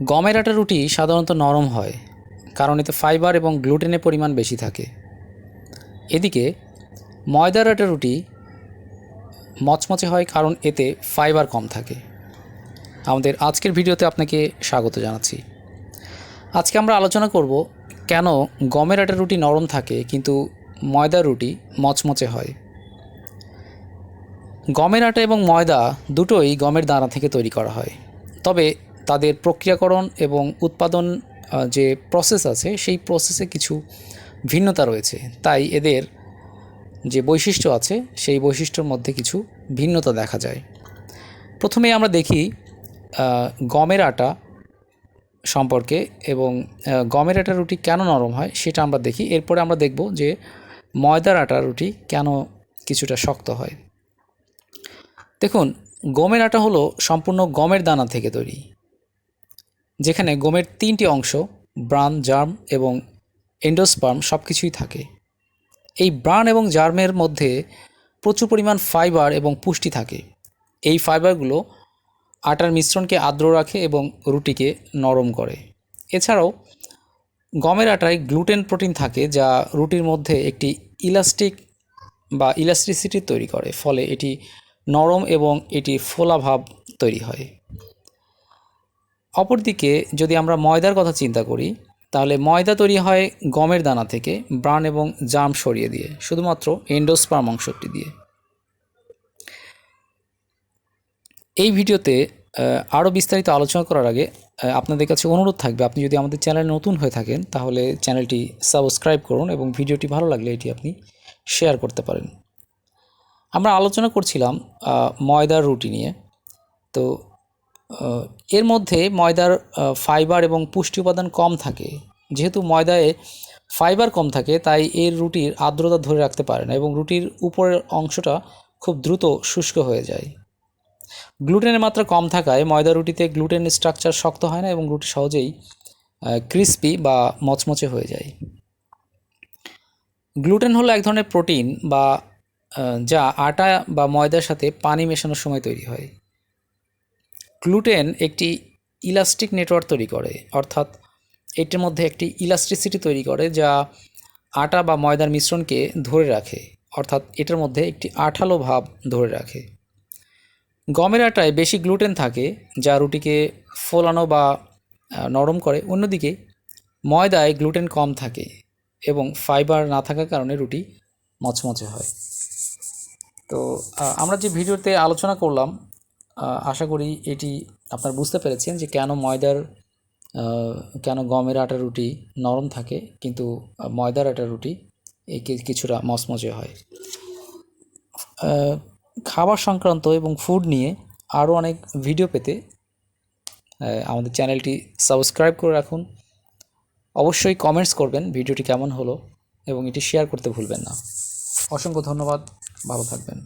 গমের আটা রুটি সাধারণত নরম হয়, কারণ এতে ফাইবার এবং গ্লুটেনের পরিমাণ বেশি থাকে। এদিকে, ময়দার আটা রুটি মচমচে হয় কারণ এতে ফাইবার কম থাকে। আমাদের আজকের ভিডিওতে আপনাকে স্বাগত জানাচ্ছি। আজকে আমরা আলোচনা করব কেন গমের আটা রুটি নরম থাকে কিন্তু ময়দার রুটি মচমচে হয়। গমের আটা এবং ময়দা দুটোই গমের দানা থেকে তৈরি করা হয়। তবে তাদের প্রক্রিয়াকরণ এবং উৎপাদন যে প্রসেস আছে, সেই প্রসেসে কিছু ভিন্নতা রয়েছে। তাই এদের যে বৈশিষ্ট্য আছে, সেই বৈশিষ্ট্যর মধ্যে কিছু ভিন্নতা দেখা যায়। প্রথমে আমরা দেখি গমের আটা সম্পর্কে এবং গমের আটা রুটি কেন নরম হয় সেটা আমরা দেখি। এরপরে আমরা দেখব যে ময়দার আটা রুটি কেন কিছুটা শক্ত হয়। দেখুন, গমের আটা হলো সম্পূর্ণ গমের দানা থেকে তৈরি। যেখানে গমের তিনটি অংশ ব্রান জার্ম এবং এন্ডোস্পার্ম সব কিছুই থাকে। এই ব্রান এবং জার্মের মধ্যে প্রচুর পরিমাণ ফাইবার এবং পুষ্টি থাকে। এই ফাইবারগুলো আটার মিশ্রণকে আর্দ্র রাখে এবং রুটিকে নরম করে। এছাড়াও গমের আটায় গ্লুটেন প্রোটিন থাকে যা রুটির মধ্যে একটি ইলাস্টিক বা ইলাস্ট্রিসিটি তৈরি করে, ফলে এটি নরম এবং এটি ফোলা ভাব তৈরি হয়। অপরদিকে যদি আমরা ময়দার কথা চিন্তা করি, তাহলে ময়দা তৈরি হয় গমের দানা থেকে ব্রান এবং জাম সরিয়ে দিয়ে, শুধুমাত্র এন্ডোস্পার্ম অংশটি দিয়ে। এই ভিডিওতে আরও বিস্তারিত আলোচনা করার আগে আপনাদের কাছে অনুরোধ থাকবে, আপনি যদি আমাদের চ্যানেলে নতুন হয়ে থাকেন, তাহলে চ্যানেলটি সাবস্ক্রাইব করুন এবং ভিডিওটি ভালো লাগলে এটি আপনি শেয়ার করতে পারেন। আমরা আলোচনা করছিলাম ময়দার রুটি নিয়ে। তো এর মধ্যে ময়দার ফাইবার এবং পুষ্টি উপাদান কম থাকে। যেহেতু ময়দায় ফাইবার কম থাকে, তাই এর রুটির আর্দ্রতা ধরে রাখতে পারে না এবং রুটির উপরের অংশটা খুব দ্রুত শুষ্ক হয়ে যায়। গ্লুটেনের মাত্রা কম থাকায় ময়দা রুটিতে গ্লুটেন স্ট্রাকচার শক্ত হয় না এবং রুটি সহজেই ক্রিস্পি বা মচমচে হয়ে যায়। গ্লুটেন হলো এক ধরনের প্রোটিন বা যা আটা বা ময়দার সাথে পানি মেশানোর সময় তৈরি হয়। গ্লুটেন একটি ইলাস্টিক নেটওয়ার্ক তৈরি করে, অর্থাৎ এটির মধ্যে একটি ইলাস্ট্রিসিটি তৈরি করে যা আটা বা ময়দার মিশ্রণকে ধরে রাখে, অর্থাৎ এটার মধ্যে একটি আঠালো ভাব ধরে রাখে। গমের আটায় বেশি গ্লুটেন থাকে, যা রুটিকে ফোলানো বা নরম করে। অন্যদিকে ময়দায় গ্লুটেন কম থাকে এবং ফাইবার না থাকার কারণে রুটি মচমচে হয়। তো আমরা যে ভিডিওতে আলোচনা করলাম আশা করি এটি আপনারা বুঝতে পেরেছেন যে কেন ময়দার কেন গমের আটা রুটি নরম থাকে, কিন্তু ময়দার আটা রুটি এই কিছুটা মচমচে হয়। খাবার সংক্রান্ত এবং ফুড নিয়ে আরও অনেক ভিডিও পেতে আমাদের চ্যানেলটি সাবস্ক্রাইব করে রাখুন। অবশ্যই কমেন্টস করবেন ভিডিওটি কেমন হলো এবং এটি শেয়ার করতে ভুলবেন না। অসংখ্য ধন্যবাদ, ভালো থাকবেন।